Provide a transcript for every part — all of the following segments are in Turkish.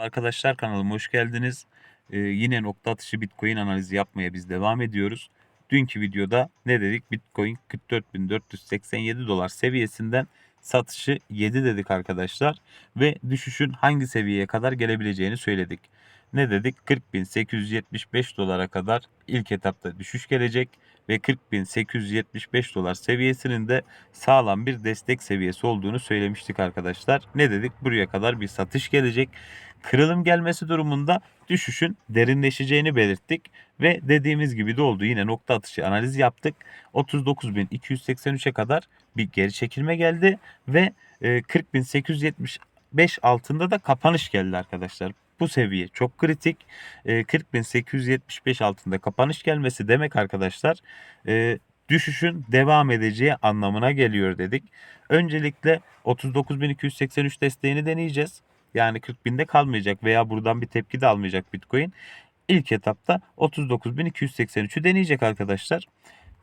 Arkadaşlar kanalıma hoş geldiniz. Ee, yine nokta atışı Bitcoin analizi yapmaya biz devam ediyoruz. Dünkü videoda ne dedik? Bitcoin 44.487 dolar seviyesinden satışı 7 dedik arkadaşlar. Ve düşüşün hangi seviyeye kadar gelebileceğini söyledik. Ne dedik? 40.875 dolara kadar ilk etapta düşüş gelecek ve 40.875 dolar seviyesinin de sağlam bir destek seviyesi olduğunu söylemiştik arkadaşlar. Ne dedik? Buraya kadar bir satış gelecek. Kırılım gelmesi durumunda düşüşün derinleşeceğini belirttik ve dediğimiz gibi de oldu. Yine nokta atışı analiz yaptık. 39.283'e kadar bir geri çekilme geldi ve e, 40.875 altında da kapanış geldi arkadaşlar. Bu seviye çok kritik. E, 40.875 altında kapanış gelmesi demek arkadaşlar e, düşüşün devam edeceği anlamına geliyor dedik. Öncelikle 39.283 desteğini deneyeceğiz. Yani 40 binde kalmayacak veya buradan bir tepki de almayacak Bitcoin. İlk etapta 39.283'ü deneyecek arkadaşlar.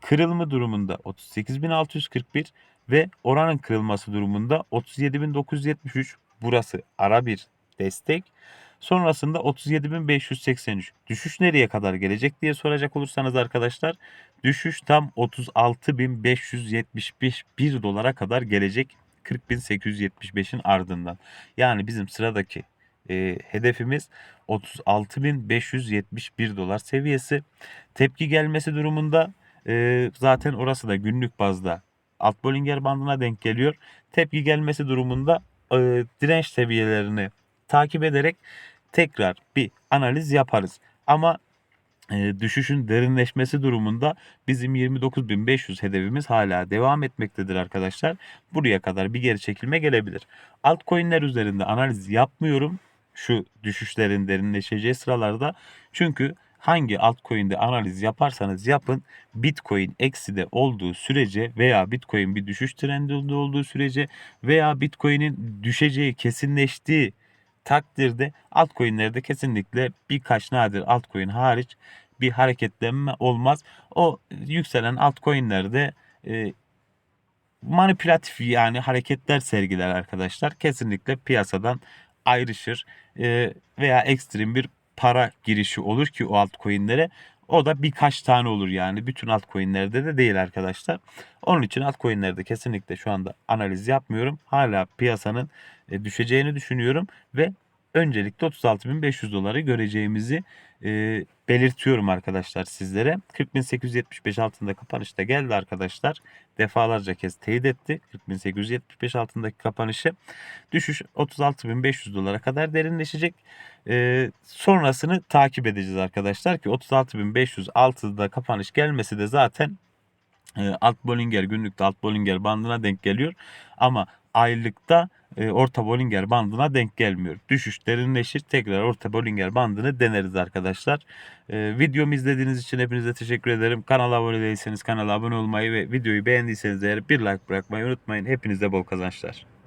Kırılma durumunda 38.641 ve oranın kırılması durumunda 37.973. Burası ara bir destek. Sonrasında 37.583. Düşüş nereye kadar gelecek diye soracak olursanız arkadaşlar düşüş tam 36.571 dolara kadar gelecek 40.875'in ardından. Yani bizim sıradaki e, hedefimiz 36.571 dolar seviyesi. Tepki gelmesi durumunda e, zaten orası da günlük bazda alt Bollinger bandına denk geliyor. Tepki gelmesi durumunda e, direnç seviyelerini takip ederek tekrar bir analiz yaparız. Ama düşüşün derinleşmesi durumunda bizim 29.500 hedefimiz hala devam etmektedir arkadaşlar. Buraya kadar bir geri çekilme gelebilir. Altcoin'ler üzerinde analiz yapmıyorum şu düşüşlerin derinleşeceği sıralarda. Çünkü hangi altcoin'de analiz yaparsanız yapın Bitcoin ekside olduğu sürece veya Bitcoin bir düşüş trendinde olduğu sürece veya Bitcoin'in düşeceği kesinleştiği takdirde altcoin'lerde kesinlikle birkaç nadir altcoin hariç bir hareketlenme olmaz. O yükselen altcoin'lerde e, manipülatif yani hareketler sergiler arkadaşlar. Kesinlikle piyasadan ayrışır e, veya ekstrem bir para girişi olur ki o altcoin'lere. O da birkaç tane olur yani. Bütün altcoin'lerde de değil arkadaşlar. Onun için altcoin'lerde kesinlikle şu anda analiz yapmıyorum. Hala piyasanın e, düşeceğini düşünüyorum ve öncelikle 36.500 doları göreceğimizi e, belirtiyorum arkadaşlar sizlere. 40.875 altında kapanışta geldi arkadaşlar. Defalarca kez teyit etti. 40.875 altındaki kapanışı. Düşüş 36.500 dolara kadar derinleşecek. E, sonrasını takip edeceğiz arkadaşlar ki 36.500 altında kapanış gelmesi de zaten e, alt Bollinger günlükte alt Bollinger bandına denk geliyor. Ama aylıkta e, orta Bollinger bandına denk gelmiyor. Düşüş derinleşir tekrar orta Bollinger bandını deneriz arkadaşlar. E, videomu izlediğiniz için hepinize teşekkür ederim. Kanala abone değilseniz kanala abone olmayı ve videoyu beğendiyseniz eğer bir like bırakmayı unutmayın. Hepinize bol kazançlar.